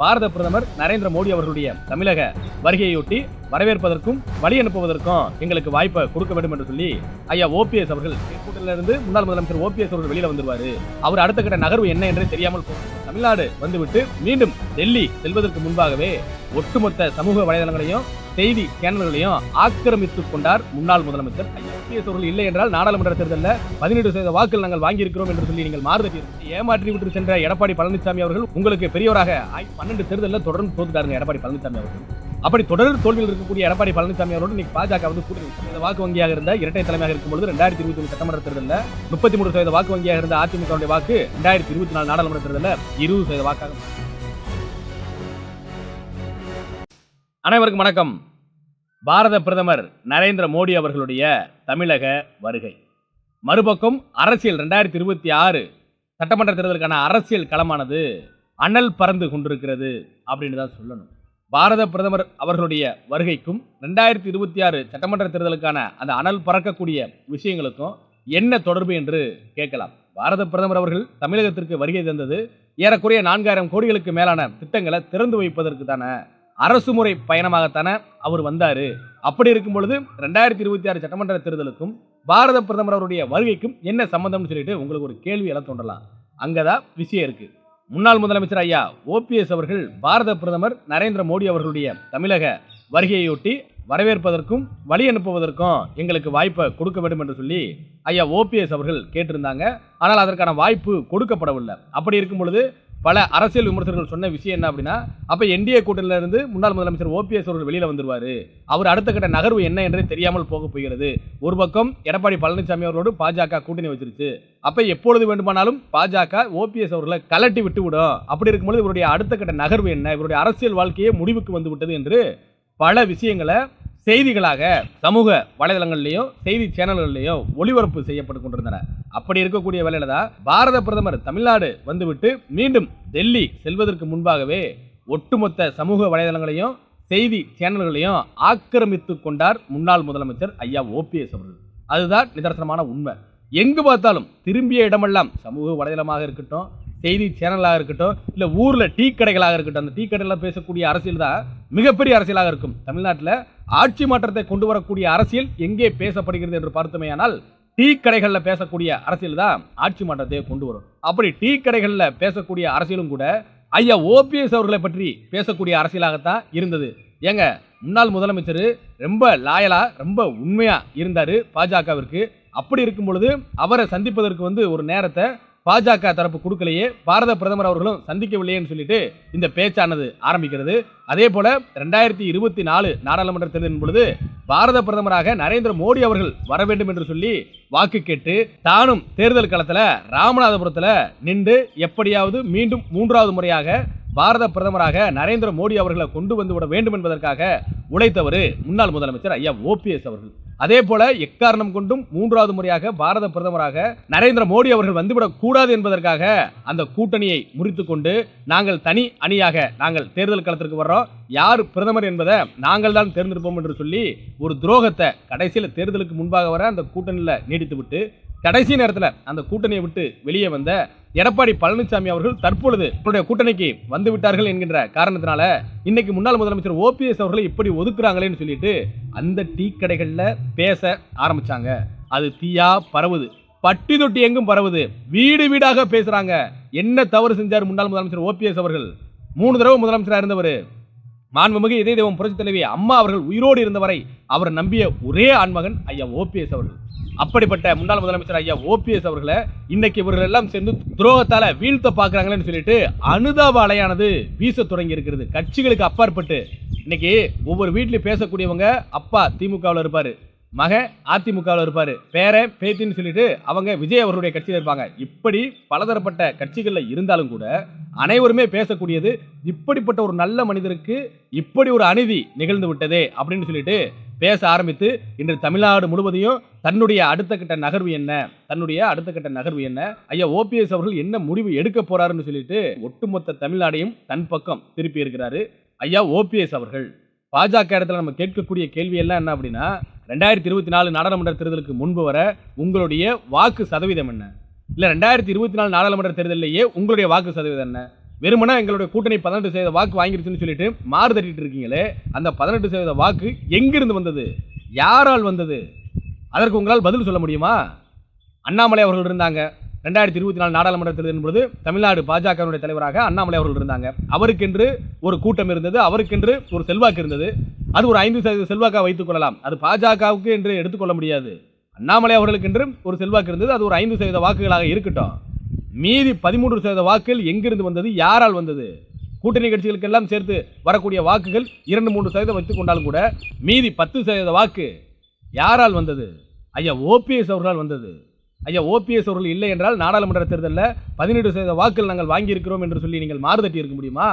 பாரத பிரதமர் நரேந்திர மோடி அவர்களுடைய தமிழக வருகையொட்டி வரவேற்பதற்கும் வழி அனுப்புவதற்கும் எங்களுக்கு வாய்ப்பை கொடுக்க வேண்டும் என்று சொல்லி ஐயா ஓபிஎஸ் அவர்கள் கூட்டத்தில இருந்து முன்னாள் முதலமைச்சர் ஓபிஎஸ் அவர்கள் வெளியில வந்துருவாரு அவர் அடுத்த கட்ட நகர்வு என்ன என்றே தெரியாமல் போகும். தமிழ்நாடு வந்துவிட்டு மீண்டும் டெல்லி செல்வதற்கு முன்பாகவே ஒட்டுமொத்த சமூக வலைதளங்களையும் செய்தி சேனல்களையும் ஆக்கிரமித்துக் கொண்டார் முன்னாள் முதலமைச்சர் ஐயா. ஓபிஎஸ் அவர்கள் இல்லை என்றால் நாடாளுமன்ற தேர்தலில் பதினெட்டு சதவீத வாக்குகள் நாங்கள் வாங்கியிருக்கிறோம் என்று சொல்லி நீங்கள் மாறுதல் ஏமாற்றி விட்டு சென்ற எடப்பாடி பழனிசாமி அவர்கள் உங்களுக்கு பெரியவராக பன்னெண்டு தேர்தலில் தொடர்ந்து தோத்துட்டாருங்க எடப்பாடி பழனிசாமி அவர்கள். அப்படி தொடர் தோல்வியில் இருக்கக்கூடிய எடப்பாடி பழனிசாமி அவரோடு இன்னைக்கு பாஜக வந்து கூட்டணி இந்த வாக்கு வங்கியாக இருந்த இரட்டை தலைமையாக இருக்கும்போது ரெண்டாயிரத்தி இருபத்தி ஒன்று சட்டமன்ற தேர்தலில் முப்பத்தி மூணு சதவீத வாக்கு வங்கியாக இருந்த அதிமுக வாக்கு ரெண்டாயிரத்தி இருபத்தி நாலு நாடாளுமன்ற தேர்தலில் இருபது சதவீத வாக்காக அனைவருக்கும் வணக்கம். பாரத பிரதமர் நரேந்திர மோடி அவர்களுடைய தமிழக வருகை. மறுபக்கம் அரசியல் ரெண்டாயிரத்தி இருபத்தி ஆறு சட்டமன்ற தேர்தலுக்கான அரசியல் களமானது அனல் பறந்து கொண்டிருக்கிறது அப்படின்னு தான் சொல்லணும். பாரத பிரதமர் அவர்களுடைய வருகைக்கும் ரெண்டாயிரத்தி இருபத்தி ஆறு சட்டமன்ற தேர்தலுக்கான அந்த அனல் பறக்கக்கூடிய விஷயங்களுக்கும் என்ன தொடர்பு என்று கேட்கலாம். பாரத பிரதமர் அவர்கள் தமிழகத்திற்கு வருகை தந்தது ஏறக்குறைய நான்காயிரம் கோடிகளுக்கு மேலான திட்டங்களை திறந்து வைப்பதற்கு தானே அரசு முறை பயணமாகத்தானே அவர் வந்தார். அப்படி இருக்கும் பொழுது ரெண்டாயிரத்தி இருபத்தி ஆறு சட்டமன்ற தேர்தலுக்கும் பாரத பிரதமர் அவருடைய வருகைக்கும் என்ன சம்பந்தம்னு சொல்லிட்டு உங்களுக்கு ஒரு கேள்வி எல்லாம் தோன்றலாம். அங்கதான் விஷயம் இருக்குது முன்னாள் முதலமைச்சர் ஐயா ஓபிஎஸ் அவர்கள் பாரத பிரதமர் நரேந்திர மோடி அவர்களுடைய தமிழக வருகையொட்டி வரவேற்பதற்கும் வழி அனுப்புவதற்கும் எங்களுக்கு வாய்ப்பை கொடுக்க வேண்டும் என்று சொல்லி ஐயா ஓபிஎஸ் அவர்கள் கேட்டிருந்தாங்க. ஆனால் அதற்கான வாய்ப்பு கொடுக்கப்படவில்லை. அப்படி இருக்கும் பொழுது பல அரசியல் விமர்சகர்கள் சொன்ன விஷயம் என்ன அப்படின்னா அப்போ என்டிஏ கூட்டணியிலிருந்து முன்னாள் முதலமைச்சர் ஓபிஎஸ் அவர்கள் வெளியில் வந்துருவார். அவர் அடுத்த கட்ட நகர்வு என்ன என்றே தெரியாமல் போக போகிறது. ஒரு பக்கம் எடப்பாடி பழனிசாமி அவர்களோடு பாஜக கூட்டணி வச்சிருச்சு. அப்போ எப்பொழுது வேண்டுமானாலும் பாஜக ஓபிஎஸ் அவர்களை கலட்டி விட்டு விடும் அப்படி இருக்கும்போது இவருடைய அடுத்த கட்ட நகர்வு என்ன? இவருடைய அரசியல் வாழ்க்கையே முடிவுக்கு வந்து விட்டது என்று பல விஷயங்களை செய்திகளாக சமூக வலைதளங்கள்லையும் செய்தி சேனல்கள்லையும் ஒளிபரப்பு செய்யப்பட்டு கொண்டிருந்தன. அப்படி இருக்கக்கூடிய வேலையில தான் பாரத பிரதமர் தமிழ்நாடு வந்துவிட்டு மீண்டும் டெல்லி செல்வதற்கு முன்பாகவே ஒட்டுமொத்த சமூக வலைதளங்களையும் செய்தி சேனல்களையும் ஆக்கிரமித்து கொண்டார் முன்னாள் முதலமைச்சர் ஐயா ஓபிஎஸ் அவர்கள். அதுதான் நிதர்சனமான உண்மை. எங்கு பார்த்தாலும் திரும்பிய இடமெல்லாம் சமூக வலைதளமாக இருக்கட்டும் செய்தி சேனலாக இருக்கட்டும் இல்லை ஊரில் டீ கடைகளாக இருக்கட்டும் அந்த டீ கடையில் பேசக்கூடிய அரசியல் தான் மிகப்பெரிய அரசியலாக இருக்கும் தமிழ்நாட்டில். ஆட்சி மாற்றத்தை கொண்டு வரக்கூடிய அரசியல் எங்கே பேசப்படுகிறது என்று பார்த்தோமேயானால் டீ கடைகளில் பேசக்கூடிய அரசியல் தான் ஆட்சி மாற்றத்தை கொண்டு வரும். அப்படி டீ கடைகளில் பேசக்கூடிய அரசியலும் கூட ஐயா ஓபிஎஸ் அவர்களை பற்றி பேசக்கூடிய அரசியலாகத்தான் இருந்தது. ஏங்க முன்னாள் முதலமைச்சர் ரொம்ப லாயலாக ரொம்ப உண்மையாக இருந்தார் பாஜகவிற்கு. அப்படி இருக்கும் பொழுது அவரை சந்திப்பதற்கு வந்து ஒரு நேரத்தை பாஜக தரப்பு கொடுக்கலையே பாரத பிரதமர் அவர்களும் சந்திக்கவில்லையேன்னு சொல்லிட்டு இந்த பேச்சானது ஆரம்பிக்கிறது. அதே போல ரெண்டாயிரத்தி இருபத்தி நாலு நாடாளுமன்ற தேர்தலின் பொழுது பாரத பிரதமராக நரேந்திர மோடி அவர்கள் வர வேண்டும் என்று சொல்லி வாக்கு கேட்டு தானும் தேர்தல் களத்தில் ராமநாதபுரத்தில் நின்று எப்படியாவது மீண்டும் மூன்றாவது முறையாக பாரத பிரதமராக நரேந்திர மோடி அவர்களை கொண்டு வந்து விட வேண்டும் என்பதற்காக உழைத்தவர் முன்னாள் முதலமைச்சர் ஐயா ஓபிஎஸ் அவர்கள். அதே போல எக்காரணம் கொண்டும் மூன்றாவது முறையாக பாரத பிரதமராக நரேந்திர மோடி அவர்கள் வந்துவிடக் கூடாது என்பதற்காக அந்த கூட்டணியை முறித்து கொண்டு நாங்கள் தனி அணியாக நாங்கள் தேர்தல் களத்திற்கு வர்றோம். யார் பிரதமர் என்பதை நாங்கள் தான் தேர்ந்தெடுப்போம் என்று சொல்லி ஒரு துரோகத்தை கடைசியில் தேர்தலுக்கு முன்பாக வர அந்த கூட்டணியில் நீடித்துவிட்டு கடைசி நேரத்தில் அந்த கூட்டணியை விட்டு வெளியே வந்த எடப்பாடி பழனிசாமி அவர்கள் தற்பொழுது தன்னுடைய கூட்டணிக்கு வந்து விட்டார்கள் என்கின்ற காரணத்தினால இன்னைக்கு முன்னாள் முதலமைச்சர் ஓபிஎஸ் அவர்களை இப்படி ஒதுக்குறாங்களேன்னு சொல்லிட்டு அந்த டீ கடைகளில் பேச ஆரம்பிச்சாங்க. அது தீயா பரவுது. பட்டி தொட்டி எங்கும் பரவுது. வீடு வீடாக பேசுறாங்க. என்ன தவறு செஞ்சார் முன்னாள் முதலமைச்சர் ஓபிஎஸ் அவர்கள்? மூணு தடவை முதலமைச்சராக இருந்தவர். மாண்புமிகு இதய தெய்வம் புரட்சி தலைவி அம்மா அவர்கள் உயிரோடு இருந்தவரை அவர் நம்பிய ஒரே ஆண்மகன் ஐயா ஓபிஎஸ் அவர்கள். அப்படிப்பட்ட முன்னாள் முதலமைச்சர் ஐயா ஓபிஎஸ் அவர்களை இன்னைக்கு இவர்கள் எல்லாம் சேர்ந்து துரோகத்தால வீழ்த்த பாக்குறாங்களேன்னு சொல்லிட்டு அனுதாப அலையானது வீச தொடங்கி இருக்கிறது. கட்சிகளுக்கு அப்பாற்பட்டு இன்னைக்கு ஒவ்வொரு வீட்லயும் பேசக்கூடியவங்க அப்பா திமுகவில் இருப்பாரு மகன் அதிமுகவில் இருப்பாரு பேரை பேத்தின்னு சொல்லிட்டு அவங்க விஜய் அவர்களுடைய கட்சியில் இருப்பாங்க. இப்படி பலதரப்பட்ட கட்சிகளில் இருந்தாலும் கூட அனைவருமே பேசக்கூடியது இப்படிப்பட்ட ஒரு நல்ல மனிதருக்கு இப்படி ஒரு அநீதி நிகழ்ந்து விட்டதே அப்படின்னு சொல்லிட்டு பேச ஆரம்பித்து இன்று தமிழ்நாடு முழுவதையும் தன்னுடைய அடுத்த கட்ட நகர்வு என்ன? தன்னுடைய அடுத்த கட்ட நகர்வு என்ன? ஐயா ஓபிஎஸ் அவர்கள் என்ன முடிவு எடுக்க போறாருன்னு சொல்லிட்டு ஒட்டுமொத்த தமிழ்நாடையும் தன் பக்கம் திருப்பி இருக்கிறாரு. ஐயா ஓபிஎஸ் அவர்கள் பாஜக இடத்துல நம்ம கேட்கக்கூடிய கேள்வி எல்லாம் என்ன அப்படின்னா ரெண்டாயிரத்தி இருபத்தி நாலு நாடாளுமன்ற தேர்தலுக்கு முன்பு வர உங்களுடைய வாக்கு சதவீதம் என்ன? இல்லை ரெண்டாயிரத்தி இருபத்தி நாலு நாடாளுமன்ற தேர்தலிலேயே உங்களுடைய வாக்கு சதவீதம் என்ன? வெறுமனே எங்களுடைய கூட்டணி பதினெட்டு சதவீத வாக்கு வாங்கிருச்சுன்னு சொல்லிட்டு மாறு தட்டிட்டு இருக்கீங்களே அந்த பதினெட்டு சதவீத வாக்கு எங்கிருந்து வந்தது? யாரால் வந்தது? அதற்கு உங்களால் பதில் சொல்ல முடியுமா? அண்ணாமலை அவர்கள் இருந்தாங்க. ரெண்டாயிரத்தி இருபத்தி நாலு நாடாளுமன்ற தேர்தலின் பொழுது தமிழ்நாடு பாஜகவினுடைய தலைவராக அண்ணாமலை அவர்கள் இருந்தாங்க. அவருக்கென்று ஒரு கூட்டம் இருந்தது அவருக்கென்று ஒரு செல்வாக்கு இருந்தது. அது ஒரு ஐந்து சதவீத செல்வாக்காக வைத்துக் கொள்ளலாம். அது பாஜகவுக்கு என்று எடுத்துக்கொள்ள முடியாது. அண்ணாமலை அவர்களுக்கென்று ஒரு செல்வாக்கு இருந்தது அது ஒரு ஐந்து சதவீத வாக்குகளாக இருக்கட்டும். மீதி பதிமூன்று சதவீத வாக்குகள் எங்கிருந்து வந்தது? யாரால் வந்தது? கூட்டணி கட்சிகளுக்கெல்லாம் சேர்த்து வரக்கூடிய வாக்குகள் இரண்டு மூன்று சதவீதம் வைத்துக் கொண்டாலும் கூட மீதி பத்து சதவீத வாக்கு யாரால் வந்தது? ஐயா ஓபிஎஸ் அவர்களால் வந்தது. ஐயா ஓபிஎஸ் அவர்கள் இல்லை என்றால் நாடாளுமன்ற தேர்தலில் பதினெட்டு சதவீத வாக்குகள் நாங்கள் வாங்கியிருக்கிறோம் என்று சொல்லி நீங்கள் மாறுதட்டி இருக்க முடியுமா?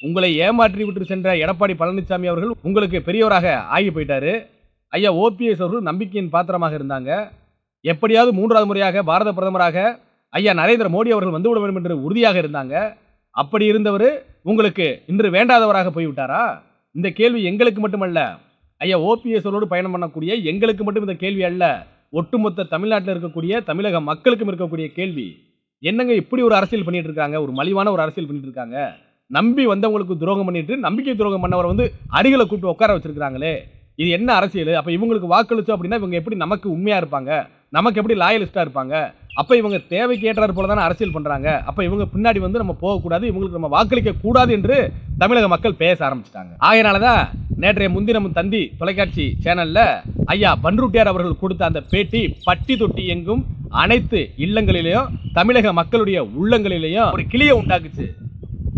உங்களை ஏமாற்றி விட்டு சென்ற எடப்பாடி பழனிசாமி அவர்கள் உங்களுக்கு பெரியவராக ஆகி போயிட்டாரு. ஐயா ஓபிஎஸ் அவர்கள் நம்பிக்கையின் பாத்திரமாக இருந்தாங்க. எப்படியாவது மூன்றாவது முறையாக பாரத பிரதமராக ஐயா நரேந்திர மோடி அவர்கள் வந்துவிட வேண்டும் என்று உறுதியாக இருந்தாங்க. அப்படி இருந்தவர் உங்களுக்கு இன்று வேண்டாதவராக போய்விட்டாரா? இந்த கேள்வி எங்களுக்கு மட்டுமல்ல. ஐயா ஓபிஎஸ் பயணம் பண்ணக்கூடிய எங்களுக்கு மட்டும் இந்த கேள்வி அல்ல. ஒட்டுமொத்த தமிழ்நாட்டில் இருக்கக்கூடிய தமிழக மக்களுக்கும் இருக்கக்கூடிய கேள்வி. என்னங்க இப்படி ஒரு அரசியல் பண்ணிட்டு இருக்காங்க? ஒரு மலிவான ஒரு அரசியல் பண்ணிட்டு இருக்காங்க. நம்பி வந்தவங்களுக்கு துரோகம் பண்ணிட்டு நம்பிக்கை துரோகம் பண்ணவரை வந்து அருகில கூப்பிட்டு உட்கார வச்சிருக்காங்களே இது என்ன அரசியல்? அப்ப இவங்களுக்கு வாக்களிச்சோம் அப்படின்னா இவங்க எப்படி நமக்கு உண்மையா இருப்பாங்க? நமக்கு எப்படி லாயலிஸ்டா இருப்பாங்க? அப்போ இவங்க தேவைக்கு ஏற்றாறு போல தானே அரசியல் பண்ணுறாங்க அப்போ இவங்க பின்னாடி வந்து நம்ம போகக்கூடாது இவங்களுக்கு நம்ம வாக்களிக்க கூடாது என்று தமிழக மக்கள் பேச ஆரம்பிச்சிட்டாங்க. ஆகையினாலதான் நேற்றைய முன்தினம் தந்தி தொலைக்காட்சி சேனலில் ஐயா பன்ருட்டியார் அவர்கள் கொடுத்த அந்த பேட்டி பட்டி தொட்டி எங்கும் அனைத்து இல்லங்களிலேயும் தமிழக மக்களுடைய உள்ளங்களிலேயும் ஒரு கிளியை உண்டாக்குச்சு.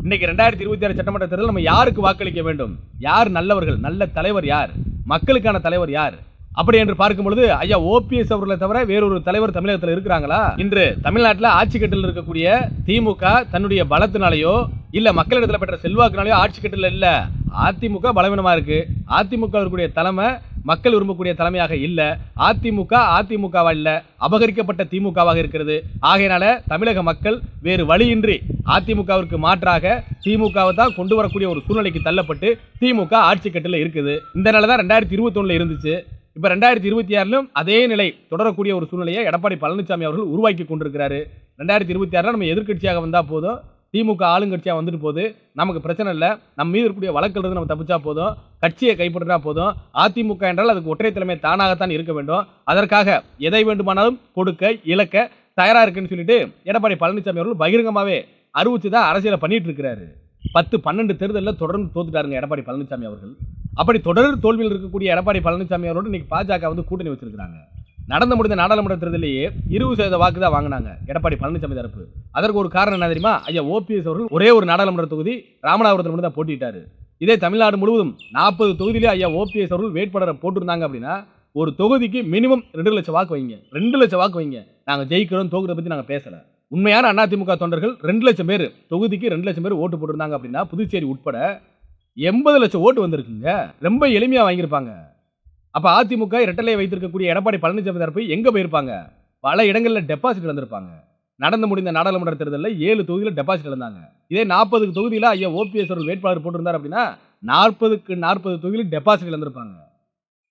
இன்னைக்கு ரெண்டாயிரத்தி இருபத்தி ஆறு சட்டமன்ற தேர்தலில் நம்ம யாருக்கு வாக்களிக்க வேண்டும்? யார் நல்லவர்கள்? நல்ல தலைவர் யார்? மக்களுக்கான தலைவர் யார்? அப்படி என்று பார்க்கும் பொழுது ஐயா ஓபிஎஸ் அவர்களை தவிர வேறொரு தலைவர் தமிழகத்தில் இருக்கிறாங்களா? இன்று தமிழ்நாட்டில் ஆட்சி கட்டில் இருக்கக்கூடிய திமுக தன்னுடைய பலத்தினாலேயோ இல்ல மக்களிடத்தில் பெற்ற செல்வாக்குனாலேயோ ஆட்சி கட்டில் இல்ல. அதிமுக பலவீனமா இருக்கு. அதிமுக அவர்களுடைய தலைமை மக்கள் விரும்பக்கூடிய தலைமையாக இல்ல. அதிமுக அதிமுகவா இல்ல. அபகரிக்கப்பட்ட திமுகவாக இருக்கிறது. ஆகையினால தமிழக மக்கள் வேறு வழியின்றி அதிமுகவிற்கு மாற்றாக திமுகவை தான் கொண்டு வரக்கூடிய ஒரு சூழ்நிலைக்கு தள்ளப்பட்டு திமுக ஆட்சி கட்டில இருக்குது. இந்த நிலை தான் ரெண்டாயிரத்தி இருபத்தி இருந்துச்சு. இப்போ ரெண்டாயிரத்தி இருபத்தி ஆறிலும் அதே நிலை தொடரக்கூடிய ஒரு சூழ்நிலையை எடப்பாடி பழனிசாமி அவர்கள் உருவாக்கி கொண்டிருக்கிறாரு. ரெண்டாயிரத்தி இருபத்தி ஆறில் நம்ம எதிர்க்கட்சியாக வந்தால் போதும். திமுக ஆளுங்கட்சியாக வந்துட்டு போது நமக்கு பிரச்சனை இல்லை. நம்ம மீது இருக்கக்கூடிய வழக்கில் இருந்து நம்ம தப்பிச்சா போதும். கட்சியை கைப்பற்றினா போதும். அதிமுக என்றால் அதுக்கு ஒற்றை தலைமை தானாகத்தான் இருக்க வேண்டும். அதற்காக எதை வேண்டுமானாலும் கொடுக்க இழக்க தயாராக இருக்குன்னு சொல்லிட்டு எடப்பாடி பழனிசாமி அவர்கள் பகிரங்கமாகவே அறிவிச்சு தான் அரசியலை பண்ணிட்டு இருக்கிறாரு. பத்து பன்னெண்டு தேர்தலில் தொடர்ந்து தோத்துட்டாருங்க எடப்பாடி பழனிசாமி அவர்கள். அப்படி தொடர் தோல்வியில் இருக்கக்கூடிய எடப்பாடி பழனிசாமி அவரோடு இன்னைக்கு பாஜக வந்து கூட்டணி வச்சிருக்காங்க நடந்து முடிந்த நாடாளுமன்ற தேர்தலிலேயே இருபது சதவீத வாக்கு தான் வாங்கினாங்க எடப்பாடி பழனிசாமி தரப்பு. அதற்கு ஒரு காரணம் என்ன தெரியுமா? ஐயா ஓபிஎஸ் அவர்கள் ஒரே ஒரு நாடாளுமன்ற தொகுதி ராமநாதபுரத்தில் மட்டும் தான் போட்டிட்டாரு. இதே தமிழ்நாடு முழுவதும் நாற்பது தொகுதியிலே ஐயா ஓபிஎஸ் அவர்கள் வேட்பாளரை போட்டிருந்தாங்க அப்படின்னா ஒரு தொகுதிக்கு மினிமம் ரெண்டு லட்சம் வாக்கு வைங்க. ரெண்டு லட்சம் வாக்கு வைங்க. நாங்கள் ஜெயிக்கிறோம் தோக்குறத பற்றி நாங்கள் பேசலை. உண்மையான அதிமுக தொண்டர்கள் ரெண்டு லட்சம் பேர் தொகுதிக்கு ரெண்டு லட்சம் பேர் ஓட்டு போட்டிருந்தாங்க அப்படின்னா புதுச்சேரி உட்பட எண்பது லட்சம் ஓட்டு வந்திருக்குங்க. ரொம்ப எளிமையாக வாங்கியிருப்பாங்க. அப்போ அதிமுக இரட்டலையை வைத்திருக்கக்கூடிய எடப்பாடி பழனிசாமி தரப்பு எங்கே போயிருப்பாங்க? பல இடங்களில் டெபாசிட் இழந்திருப்பாங்க. நடந்து முடிந்த நாடாளுமன்ற தேர்தலில் ஏழு தொகுதியில் டெபாசிட் இழந்தாங்க. இதே நாற்பது தொகுதியில் ஐயா ஓபிஎஸ் அவர்கள் வேட்பாளர் போட்டிருந்தார் அப்படின்னா நாற்பதுக்கு நாற்பது தொகுதியில் டெபாசிட் இழந்திருப்பாங்க.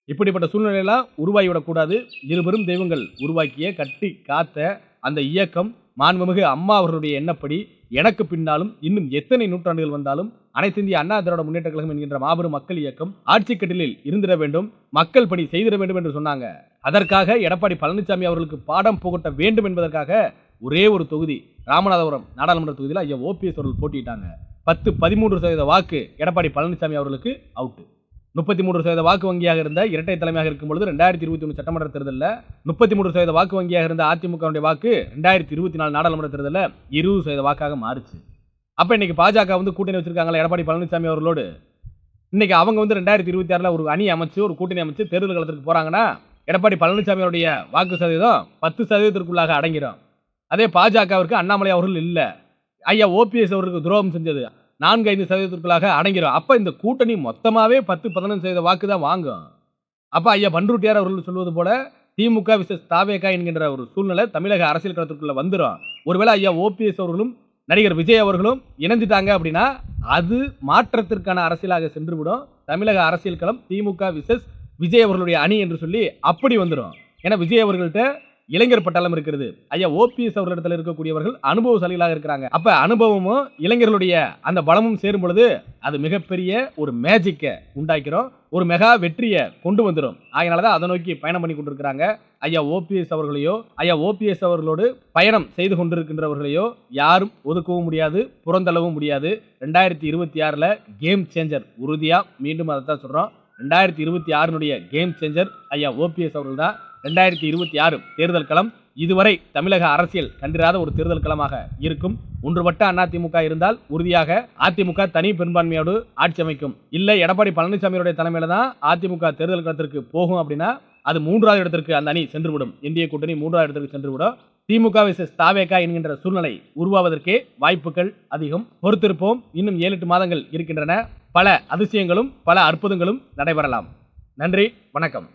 இப்படிப்பட்ட சூழ்நிலையெல்லாம் உருவாகிவிடக்கூடாது. இருபெரும் தெய்வங்கள் உருவாக்கிய கட்டி காத்த அந்த இயக்கம் மாண்புமிகு அம்மா அவர்களுடைய எண்ணப்படி எனக்கு பின்னாலும் இன்னும் எத்தனை நூற்றாண்டுகள் வந்தாலும் அனைத்து இந்திய அண்ணா திராவிட முன்னேற்ற கழகம் என்கின்ற மாபெரும் மக்கள் இயக்கம் ஆட்சி கட்டிலில் இருந்திட வேண்டும் மக்கள் பணி செய்திட வேண்டும் என்று சொன்னாங்க. அதற்காக எடப்பாடி பழனிசாமி அவர்களுக்கு பாடம் புகட்ட வேண்டும் என்பதற்காக ஒரே ஒரு தொகுதி ராமநாதபுரம் நாடாளுமன்ற தொகுதியில் ஐயா ஓபிஎஸ் அவர்கள் போட்டியிட்டாங்க. பத்து பதிமூன்று சதவீத வாக்கு எடப்பாடி பழனிசாமி அவர்களுக்கு அவுட்டு முப்பத்தி மூன்று சதவீத வாக்கு வங்கியாக இருந்த இரட்டை தலைமையாக இருக்கும் பொழுது ரெண்டாயிரத்தி இருபத்தி ஒன்று சட்டமன்ற தேர்தலில் முப்பத்தி மூன்று சதவீத வாக்கு வங்கியாக இருந்த அதிமுகவுடைய வாக்கு ரெண்டாயிரத்தி இருபத்தி நாலு நாடாளுமன்ற தேர்தலில் இருபது சதவீத வாக்காக மாறுச்சு. அப்போ இன்னைக்கு பாஜக வந்து கூட்டணி வச்சிருக்காங்களா எடப்பாடி பழனிசாமி அவர்களோடு. இன்னைக்கு அவங்க வந்து ரெண்டாயிரத்தி இருபத்தி ஆறில் ஒரு அணி அமைச்சு ஒரு கூட்டணி அமைச்சு தேர்தல் காலத்துக்கு போகிறாங்கன்னா எடப்பாடி பழனிசாமி அவருடைய வாக்கு சதவீதம் பத்து சதவீதத்திற்குள்ளாக அடங்கிடும் அதே பாஜகவிற்கு அண்ணாமலை அவர்கள் இல்லை. ஐயா ஓபிஎஸ் அவருக்கு துரோகம் செஞ்சது. நான்கு ஐந்து சதவீதத்திற்குள்ளாக அடங்கிடும் அப்போ இந்த கூட்டணி மொத்தமாகவே பத்து பதினஞ்சு சதவீத வாக்கு தான் வாங்கும். அப்போ ஐயா பன்ருட்டியார் அவர்கள் சொல்வது போல திமுக விசஸ் தாவேகா என்கின்ற ஒரு சூழ்நிலை தமிழக அரசியல் களத்திற்குள்ள வந்துடும் ஒருவேளை ஐயா ஓபிஎஸ் அவர்களும் நடிகர் விஜய் அவர்களும் இணைஞ்சிட்டாங்க அப்படின்னா அது மாற்றத்திற்கான அரசியலாக சென்றுவிடும். தமிழக அரசியல் களம் திமுக விசஸ் விஜய் அவர்களுடைய அணி என்று சொல்லி அப்படி வந்துடும் ஏன்னா விஜய் அவர்கள்ட்ட இளைஞர் பட்டாளம் இருக்கிறது. ஐயா ஓபிஎஸ் அவர்களிடத்தில் இருக்கக்கூடியவர்கள் அனுபவசாலிகளாக இருக்கிறாங்க. அப்ப அனுபவமும் இளைஞர்களுடைய அந்த பலமும் சேரும் பொழுது அது மிகப்பெரிய ஒரு மேஜிக்கை உண்டாக்கிறோம். ஒரு மெகா வெற்றியை கொண்டு வந்துடும் அதனால தான் அதை நோக்கி பயணம் பண்ணி கொண்டிருக்கிறாங்க. ஐயா ஓபிஎஸ் அவர்களையோ ஐயா ஓபிஎஸ் அவர்களோடு பயணம் செய்து கொண்டிருக்கின்றவர்களையோ யாரும் ஒதுக்கவும் முடியாது புறந்தளவும் முடியாது. ரெண்டாயிரத்தி இருபத்தி ஆறில் கேம் சேஞ்சர் உறுதியாக மீண்டும் அதை தான் சொல்கிறோம் ரெண்டாயிரத்தி இருபத்தி ஆறினுடைய கேம் சேஞ்சர் ஐயா ஓபிஎஸ் அவர்கள் தான் ரெண்டாயிரத்தி இருபத்தி ஆறு தேர்தல் களம் இதுவரை தமிழக அரசியல் கண்டிராத ஒரு தேர்தல் களமாக இருக்கும். ஒன்றுபட்ட அதிமுக இருந்தால் உறுதியாக அதிமுக தனி பெரும்பான்மையோடு ஆட்சி அமைக்கும். இல்லை எடப்பாடி பழனிசாமியுடைய தலைமையில தான் அதிமுக தேர்தல் களத்திற்கு போகும் அப்படின்னா அது மூன்றாவது இடத்திற்கு அந்த அணி சென்றுவிடும். இந்திய கூட்டணி மூன்றாவது இடத்திற்கு சென்றுவிடும். திமுக விசஸ் தாவேகா என்கின்ற சூழ்நிலை உருவாவதற்கே வாய்ப்புகள் அதிகம். பொறுத்திருப்போம். இன்னும் ஏழு எட்டு மாதங்கள் இருக்கின்றன. பல அதிசயங்களும் பல அற்புதங்களும் நடைபெறலாம். நன்றி வணக்கம்.